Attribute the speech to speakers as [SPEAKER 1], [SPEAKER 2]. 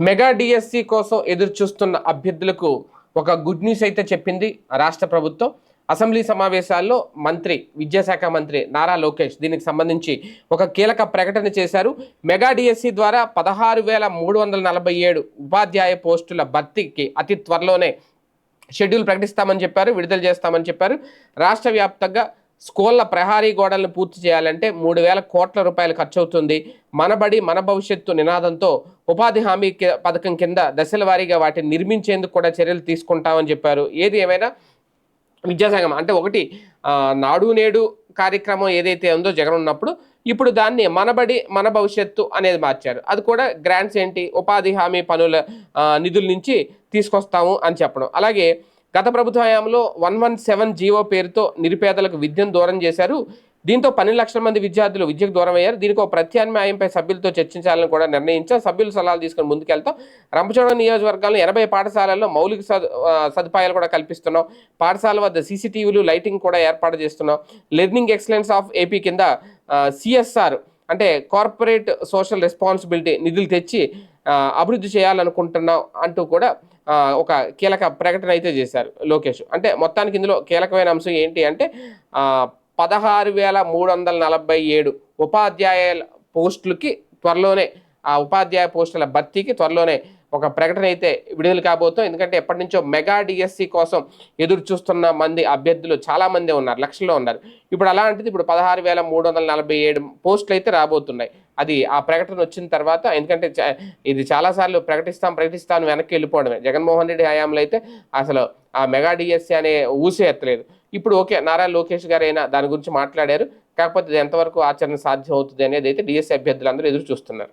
[SPEAKER 1] Mega DSC కోసం ఎదురు చూస్తున్న అభ్యర్థులకు ఒక గుడ్ న్యూస్ అయితే చెప్పింది రాష్ట్ర ప్రభుత్వం. అసెంబ్లీ సమావేశాల్లో మంత్రి విద్యాశాఖ మంత్రి నారా లోకేష్ దీనికి సంబంధించి ఒక కీలక ప్రకటన చేశారు. మెగా డిఎస్సి ద్వారా పదహారు వేల మూడు వందల నలభై ఏడు ఉపాధ్యాయ పోస్టుల భర్తీకి అతి త్వరలోనే షెడ్యూల్ ప్రకటిస్తామని చెప్పారు విడుదల చేస్తామని చెప్పారు. రాష్ట్ర వ్యాప్తంగా స్కూళ్ళ ప్రహారీ గోడలను పూర్తి చేయాలంటే మూడు వేల కోట్ల రూపాయలు ఖర్చు అవుతుంది మనబడి మన భవిష్యత్తు నినాదంతో ఉపాధి హామీ పథకం కింద దశల వారీగా వాటిని నిర్మించేందుకు కూడా చర్యలు తీసుకుంటామని చెప్పారు. ఏది ఏమైనా విద్యాసంఘం అంటే ఒకటి నాడు నేడు కార్యక్రమం ఏదైతే ఉందో జగన్ ఉన్నప్పుడు ఇప్పుడు దాన్ని మనబడి మన భవిష్యత్తు అనేది మార్చారు. అది కూడా గ్రాంట్స్ ఏంటి? ఉపాధి హామీ పనుల నిధుల నుంచి తీసుకొస్తాము అని చెప్పడం. అలాగే గత ప్రభుత్వ హయాంలో వన్ వన్ సెవెన్ జీవో పేరుతో నిరుపేదలకు విద్యను దూరం చేశారు. దీంతో పన్నెండు లక్షల మంది విద్యార్థులు విద్యకు దూరం అయ్యారు దీనికి ఒక ప్రత్యామ్నాయంపై సభ్యులతో చర్చించాలని కూడా నిర్ణయించాం సభ్యులు సలహాలు తీసుకుని ముందుకెళ్తాం. రంపచోడవరం నియోజకవర్గంలో ఎనభై పాఠశాలల్లో మౌలిక సదుపాయాలు కూడా కల్పిస్తున్నాం. పాఠశాల వద్ద సీసీటీవీలు లైటింగ్ కూడా ఏర్పాటు చేస్తున్నాం. లెర్నింగ్ ఎక్సలెన్స్ ఆఫ్ ఏపీ కింద సిఎస్ఆర్ అంటే కార్పొరేట్ సోషల్ రెస్పాన్సిబిలిటీ నిధులు తెచ్చి అభివృద్ధి చేయాలనుకుంటున్నాం అంటూ కూడా ఒక కీలక ప్రకటన అయితే చేశారు లోకేష్. అంటే మొత్తానికి ఇందులో కీలకమైన అంశం ఏంటి అంటే పదహారు వేల మూడు వందల నలభై ఏడు ఉపాధ్యాయ పోస్టులకి త్వరలోనే ఆ ఉపాధ్యాయ పోస్టుల భర్తీకి త్వరలోనే ఒక ప్రకటన అయితే విడుదల కాబోతుంది. ఎందుకంటే ఎప్పటి నుంచో మెగా డిఎస్సి కోసం ఎదురు చూస్తున్న మంది అభ్యర్థులు చాలామంది ఉన్నారు లక్షల్లో ఉన్నారు. ఇప్పుడు అలాంటిది ఇప్పుడు పదహారు వేల మూడు వందల నలభై ఏడు పోస్టులు అయితే రాబోతున్నాయి. అది ఆ ప్రకటన వచ్చిన తర్వాత ఎందుకంటే ఇది చాలాసార్లు ప్రకటిస్తాం ప్రకటిస్తాను వెనక్కి వెళ్ళిపోవడమే. జగన్మోహన్ రెడ్డి హయాంలో అయితే అసలు ఆ మెగా డిఎస్సీ అనే ఊసే ఎత్తలేదు. ఇప్పుడు ఓకే నారా లోకేష్ గారు అయినా దాని గురించి మాట్లాడారు. కాకపోతే ఇది ఎంతవరకు ఆచరణ సాధ్యం అవుతుంది అనేది అయితే డిఎస్సీ అభ్యర్థులందరూ ఎదురు చూస్తున్నారు.